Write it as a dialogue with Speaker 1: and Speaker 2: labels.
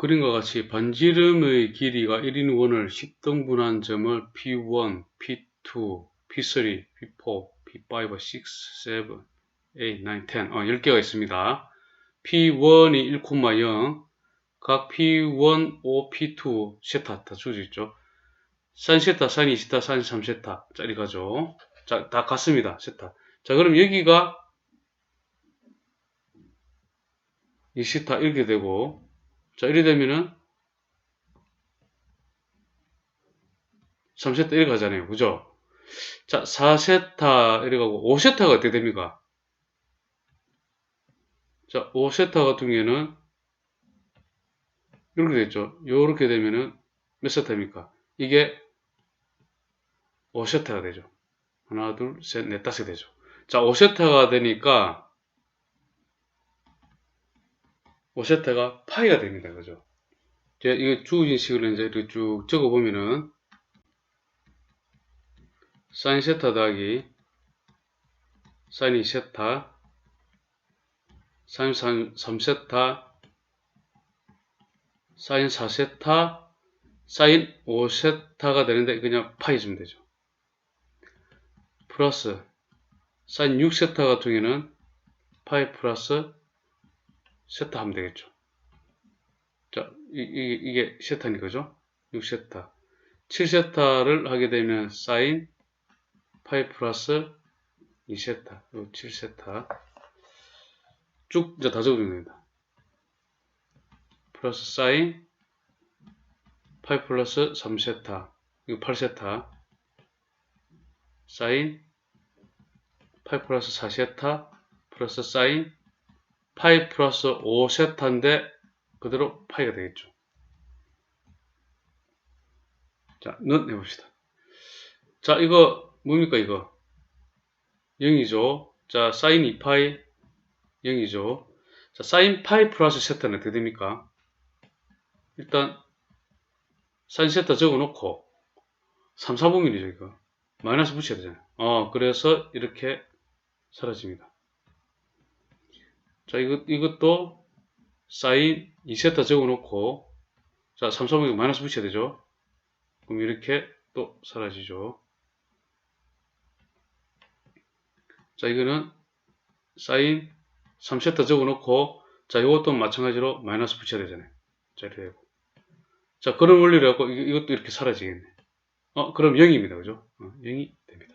Speaker 1: 그림과 같이 반지름의 길이가 1인 원을 10등분한 점을 P1, P2, P3, P4, P5, 6, 7, 8, 9, 10 어, 10개가 있습니다. P1이 1,0 각 P1, 5, P2 세타 다 주어져 있죠. 산 세타, 산 2세타, 산 3세타 짜리 가죠. 자, 다 같습니다. 세타. 자, 그럼 여기가 2세타 이렇게 되고 자, 이래 되면은 3세타 이렇게 가잖아요. 그죠? 자, 4세타 이래 가고 5세타가 어떻게 됩니까? 자, 5세타 같은 경우에는 이렇게 됐죠. 이렇게 되면은 몇 세타입니까? 이게 5세타가 되죠. 하나, 둘, 셋, 넷, 다섯 되죠. 자, 5세타가 되니까 5세타가 파이가 됩니다. 그죠? 제가 이거 주어진 식을 이제 이렇게 쭉 적어보면은 사인 세타 더하기 사인 2세타 사인 3, 3세타 사인 4세타 사인 5세타가 되는데 그냥 파이 주면 되죠. 플러스 사인 6세타 같은 경우에는 파이 플러스 세타 하면 되겠죠. 자, 이, 이, 이게 세타니 그죠? 6세타. 7세타를 하게 되면 사인 파이 플러스 2세타. 요 7세타. 쭉 이제 다 적어주면 됩니다. 플러스 사인 파이 플러스 3세타. 이거 8세타. 사인 파이 플러스 4세타 플러스 사인 파이 플러스 5 세타인데 그대로 파이가 되겠죠. 자, 는 해봅시다. 자, 이거 뭡니까 이거? 0이죠. 자, 사인 2파이 0이죠. 자, 사인 파이 플러스 세타는 어떻게 됩니까? 일단 사인 세타 적어놓고 3, 4분면이죠 이거. 마이너스 붙여야 되잖아요. 어, 그래서 이렇게 사라집니다. 자, 이것, 이것도 사인 2세타 적어놓고, 자, 3, 3분의 마이너스 붙여야 되죠. 그럼 이렇게 또 사라지죠. 자, 이거는 사인 3세타 적어놓고, 자, 이것도 마찬가지로 마이너스 붙여야 되잖아요. 자, 이렇게 되고. 자, 그런 원리를 갖고 이- 이것도 이렇게 사라지겠네. 어, 그럼 0입니다. 그죠? 어, 0이 됩니다.